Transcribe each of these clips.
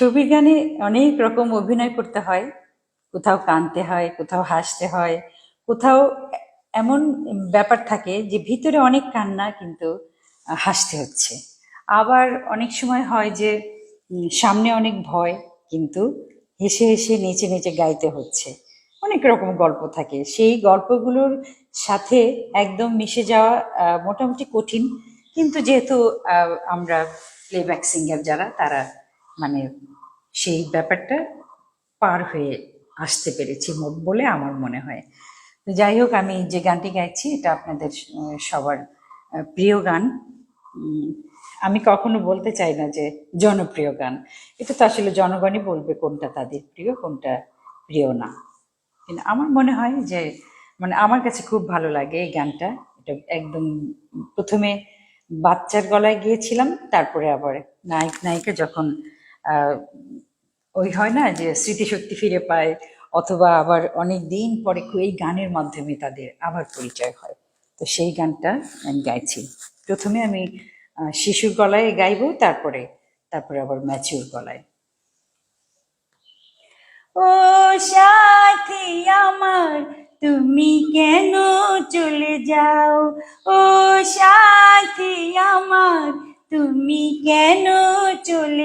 ছবির গানে অনেক রকম অভিনয় করতে হয়। কোথাও কাঁদতে হয়, কোথাও হাসতে হয়, কোথাও এমন ব্যাপার থাকে যে ভিতরে অনেক কান্না কিন্তু হাসতে হচ্ছে। আবার অনেক সময় হয় যে সামনে অনেক ভয় কিন্তু হেসে হেসে নেচে নেচে গাইতে হচ্ছে। অনেক রকম গল্প থাকে। সেই গল্পগুলোর সাথে একদম মিশে যাওয়া মোটামুটি কঠিন। কিন্তু যেহেতু আমরা প্লেব্যাক সিঙ্গার যারা, তারা মানে সেই ব্যাপারটা পার হয়ে আসতে পেরেছি বলে আমার মনে হয়। তো যাই হোক, আমি যে গানটি গাইছি, এটা আপনাদের সবার প্রিয় গান। আমি কখনো বলতে চাই না যে জনপ্রিয় গান। এটা তো আসলে জনগণই বলবে কোনটা তাদের প্রিয়, কোনটা প্রিয় না। কিন্তু আমার মনে হয় যে মানে আমার কাছে খুব ভালো লাগে এই গানটা। এটা একদম প্রথমে বাচ্চার গলায় গিয়েছিলাম, তারপরে আবার নায়ক নায়িকা যখন ওই হয় না যে স্মৃতিশক্তি ফিরে পায়, অথবা আবার অনেক দিন পরে এই গানের মাধ্যমে তাদের আবার পরিচয় হয়। তো সেই গানটা আমি গাইছি। প্রথমে আমি শিশুর গলায় গাইবো, তারপরে তারপরে আবার ম্যাচিউর গলায়। ও সাথী আমার, তুমি কেন চলে যাও? ও সাথী আমার, তুমি কেন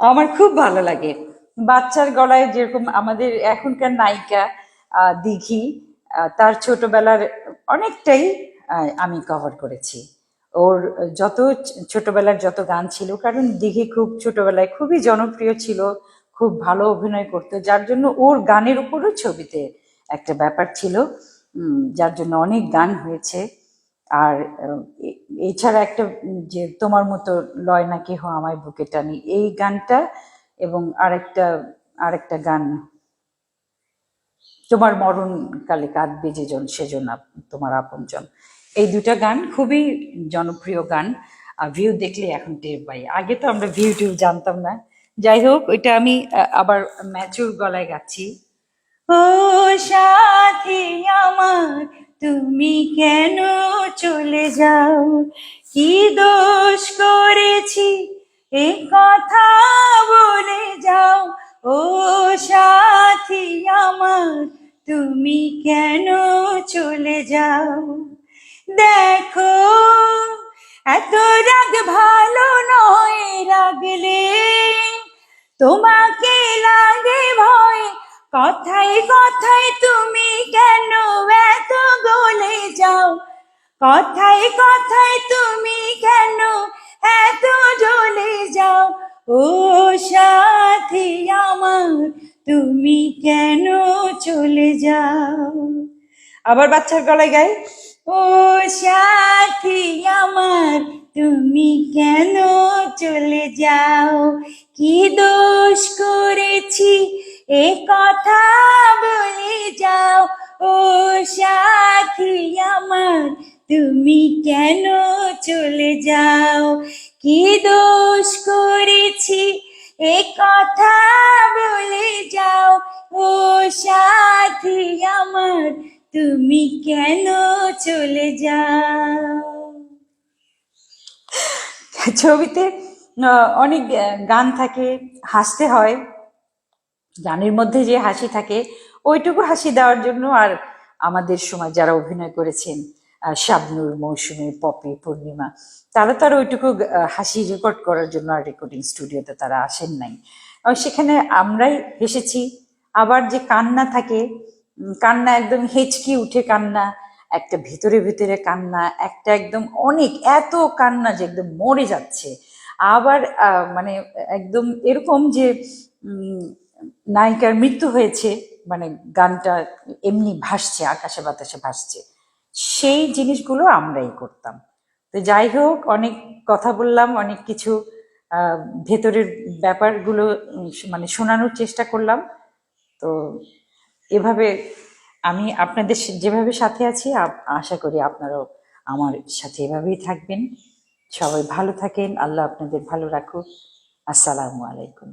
আমার খুব ভালো লাগে। বাচ্চার গলায় যেরকম আমাদের এখনকার নায়িকা দিঘি তার ছোটবেলার অনেকটাই আমি কভার করেছি। ওর যত ছোটবেলার যত গান ছিল, কারণ দিঘি খুব ছোটবেলায় খুবই জনপ্রিয় ছিল, খুব ভালো অভিনয় করতো, যার জন্য ওর গানের উপরও ছবিতে একটা ব্যাপার ছিল। যার জন্য অনেক গান হয়েছে। আর এছাড়া একটা যে তোমার মতো লয় না কেহ আমায় বুকে টানি, এই গানটা এবং আরেকটা আরেকটা গান। তোমার মরণ কালে কাঁদবে যে জন সেজন তোমার আপনজন। এই দুটা গান খুবই জনপ্রিয় গান। আর ভিউ দেখলে এখন টের পাই। আগে তো আমরা ভিউ টিউ জানতাম না। যাই হোক, ওইটা আমি আবার ম্যাচুর গলায় গাচ্ছি। ও সাথী আমার তুমি কেন চলে যাও? কি দোষ করেছি? এ কথা বলে যাও। ও সাথী আমার, তুমি কেন চলে যাও? দেখো, এত রাগ ভালো নয় রাগলে। তোমাকে লাগে ভয়। কথায় কথায় তুমি কেন যাও। কথায় কথায় তুমি কেন এত জ্বলে যাও? ও সাথী আমার, তুমি কেন চলে যাও? আবার বাচ্চার গলায় গাই, ও সাথী আমার, তুমি কেন চলে যাও? কি দোষ করেছি? এ কথা বলে যাও। ও সাথী আমার, তুমি কেন চলে যাও? কি দোষ করেছি? এ কথা বলে যাও। ও সাথী আমার, তুমি কেন চলে যাও? ছবিতে অনেক গান থাকে, হাসতে হয়। গানের মধ্যে যে হাসি থাকে ওইটুকু হাসি দেওয়ার জন্য আর আমাদের সময় যারা অভিনয় করেছেন শাবনুর, মৌসুমী, পপি, পূর্ণিমা, তারা তো আর ওইটুকু হাসি রেকর্ড করার জন্য আর রেকর্ডিং স্টুডিওতে তারা আসেন নাই। সেখানে আমরাই হেসেছি। আবার যে কান্না থাকে কান্না একদম হেঁচকি উঠে কান্না, একটা ভিতরে ভিতরে কান্না, একটা একদম অনেক, এত কান্না যে একদম মরে যাচ্ছে। আবার মানে একদম এরকম যে নায়িকার মৃত্যু হয়েছে মানে গানটা এমনি ভাসছে, আকাশে বাতাসে ভাসছে। সেই জিনিসগুলো আমরাই করতাম। তো যাই হোক, অনেক কথা বললাম, অনেক কিছু ভেতরের ব্যাপারগুলো মানে শোনানোর চেষ্টা করলাম। তো এভাবে আমি আপনাদের যেভাবে সাথে আছি আশা করি আপনারাও আমার সাথে এভাবেই থাকবেন। সবাই ভালো থাকেন, আল্লাহ আপনাদের ভালো রাখুক। আসসালামু আলাইকুম।